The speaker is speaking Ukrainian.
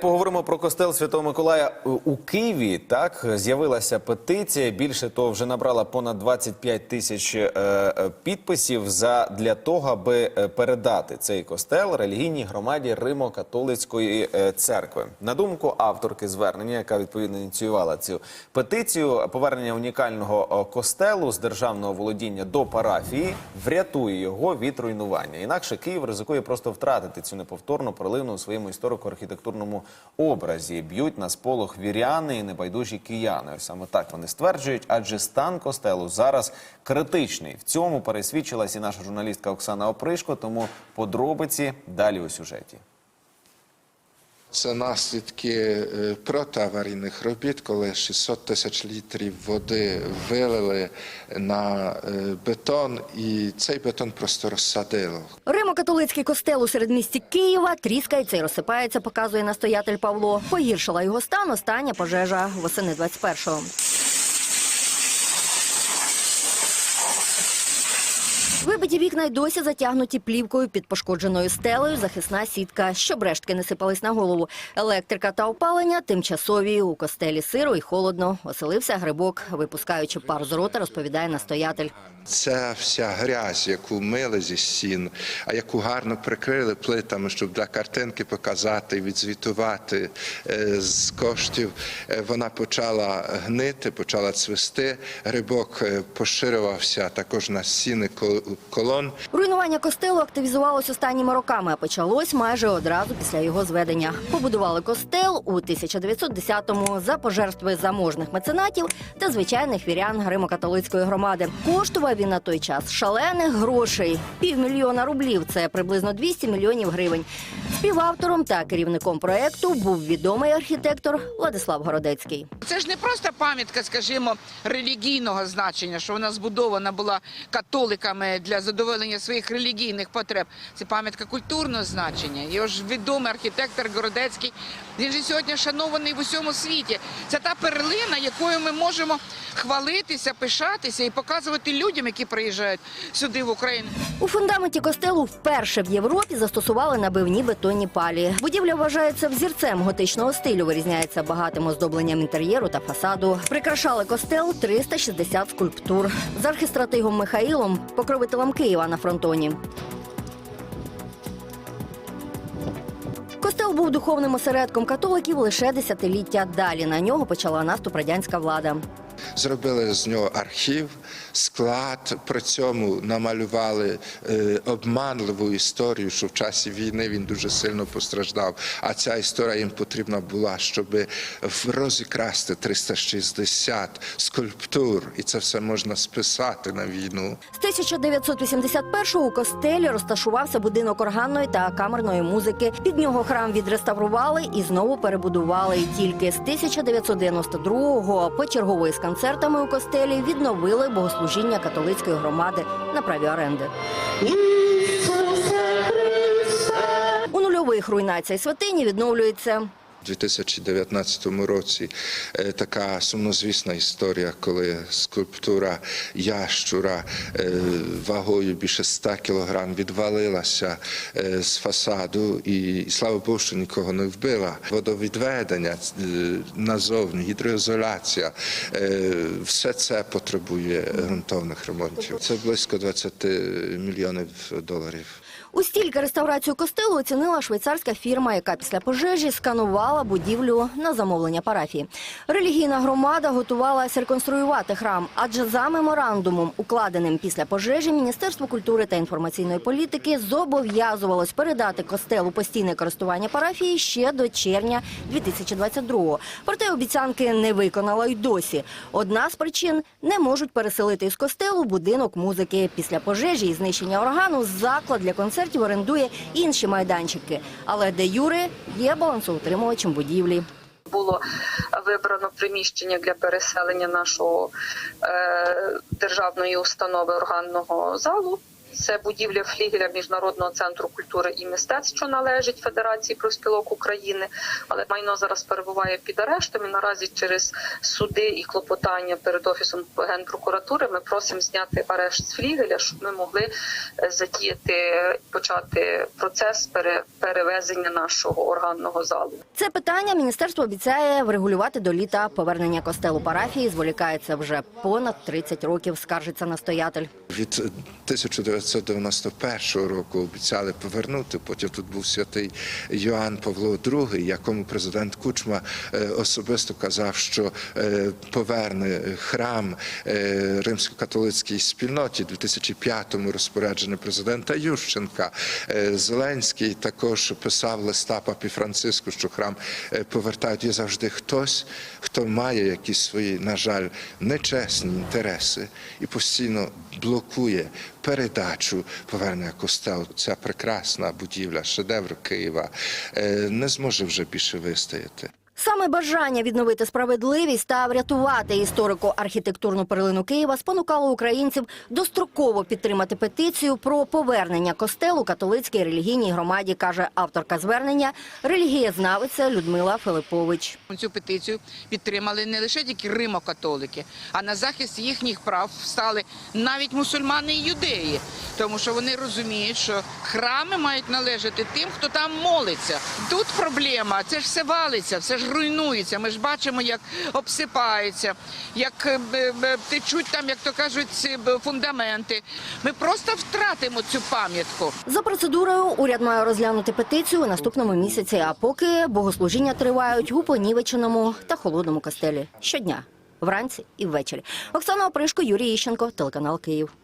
Поговоримо про костел Святого Миколая у Києві. Так з'явилася петиція. Більше того, вже набрала понад 25 тисяч е, е, підписів за для того, аби е, передати цей костел релігійній громаді Римо-католицької церкви. На думку авторки звернення, яка відповідно ініціювала цю петицію, повернення унікального костелу з державного володіння до парафії врятує його від руйнування. Інакше Київ ризикує просто втратити цю неповторну перлину у своєму історико-архітектурному образі. Б'ють на сполох віряни і небайдужі кияни. Ось саме так вони стверджують, адже стан костелу зараз критичний. В цьому пересвідчилась і наша журналістка Оксана Опришко. Тому подробиці далі у сюжеті. Це наслідки е, протиаварійних робіт, коли 600 тисяч літрів води вилили на е, бетон, і цей бетон просто розсадило. Римо-католицький костел у середмісті Києва тріскається і розсипається, показує настоятель Павло. Погіршила його стан остання пожежа восени 21-го. Вибиті вікна й досі затягнуті плівкою під пошкодженою стелею, захисна сітка, щоб рештки не сипались на голову. Електрика та опалення тимчасові. У костелі сиро і холодно. Оселився грибок, випускаючи пар з рота, розповідає настоятель. Це вся грязь, яку мили зі стін, а яку гарно прикрили плитами, щоб для картинки показати, відзвітувати е, з коштів. Е, Вона почала гнити, почала цвисти. Грибок е, поширювався також на стіни колон. Руйнування костелу активізувалось останніми роками, почалось майже одразу після його зведення. Побудували костел у 1910-му за пожертви заможних меценатів та звичайних вірян Римо-католицької громади. Коштував він на той час шалених грошей півмільйона рублів. Це приблизно 200 мільйонів гривень. Співавтором та керівником проекту був відомий архітектор Владислав Городецький. Це ж не просто пам'ятка, скажімо, релігійного значення, що вона збудована була католиками для задоволення своїх релігійних потреб. Це пам'ятка культурного значення. Його ж відомий архітектор Городецький. Він же сьогодні шанований в усьому світі. Це та перлина, якою ми можемо хвалитися, пишатися і показувати людям, які приїжджають сюди в Україну. У фундаменті костелу вперше в Європі застосували набивні бетонні палі. Будівля вважається взірцем готичного стилю, вирізняється багатим оздобленням інтер'єру та фасаду. Прикрашали костел 360 скульптур з архістратигом Михаїлом, покровителем Києва на фронтоні. Костел був духовним осередком католиків лише десятиліття далі. На нього почала наступ радянська влада. Зробили з нього архів, склад. При цьому намалювали е, обманливу історію, що в часі війни він дуже сильно постраждав. А ця історія їм потрібна була, щоб розікрасти 360 скульптур, і це все можна списати на війну. З 1981-го у костелі розташувався будинок органної та камерної музики. Під нього храм відреставрували і знову перебудували. І тільки з 1992-го почергової з концертами у костелі відновили богослужіння католицької громади на праві оренди. У нульових руйнація святині відновлюється. У 2019 році е, така сумнозвісна історія, коли скульптура ящура е, вагою більше 100 кілограм відвалилася е, з фасаду, і, слава Богу, що нікого не вбила. Водовідведення назовні, гідроізоляція, все це потребує ґрунтовних ремонтів. Це близько 20 мільйонів доларів. У стільки реставрацію костелу оцінила швейцарська фірма, яка після пожежі сканувала будівлю на замовлення парафії. Релігійна громада готувалася реконструювати храм, адже за меморандумом, укладеним після пожежі, Міністерство культури та інформаційної політики зобов'язувалось передати костелу постійне користування парафії ще до червня 2022-го. Проте обіцянки не виконала й досі. Одна з причин не можуть переселити із костелу будинок музики. Після пожежі і знищення органу заклад для концертів орендує інші майданчики. Але де Юри є балансоутримувачем будівлі. було вибрано приміщення для переселення нашого е, державної установи органного залу. Це будівля флігеля Міжнародного центру культури і мистецтв, що належить Федерації профспілок України. Але майно зараз перебуває під арештом. І наразі через суди і клопотання перед офісом генпрокуратури ми просимо зняти арешт з флігеля, щоб ми могли е, задіяти почати процес пере- перевезення нашого органного залу. Це питання міністерство обіцяє врегулювати до літа. Повернення костелу парафії зволікається вже понад 30 років, скаржиться настоятель. Від 1991 року обіцяли повернути. Потім тут був святий Йоанн Павло II, якому президент Кучма е, особисто казав, що е, поверне храм е, римсько-католицькій спільноті. 2005-му розпорядження президента Ющенка. Зеленський також писав листа папі Франциску, що храм повертають. Є завжди хтось, хто має якісь свої, на жаль, нечесні інтереси і постійно блокує передачу повернення костел. Ця прекрасна будівля, шедевр Києва, е, не зможе вже більше вистояти. Саме бажання відновити справедливість та врятувати історико-архітектурну перлину Києва спонукало українців достроково підтримати петицію про повернення костелу католицькій релігійній громаді, каже авторка звернення релігієзнавиця Людмила Филипович. Цю петицію підтримали не лише тільки римокатолики, а на захист їхніх прав стали навіть мусульмани і юдеї, тому що вони розуміють, що храми мають належати тим, хто там молиться. Тут проблема, це ж все валиться, все ж руйнується. Ми ж бачимо, як обсипається, як е, течуть там, як то кажуть, фундаменти. Ми просто втратимо цю пам'ятку. За процедурою уряд має розглянути петицію у наступному місяці. А поки богослужіння тривають у понівеченому та холодному костелі щодня, вранці і ввечері. Оксана Опришко, Юрій Іщенко, телеканал Київ.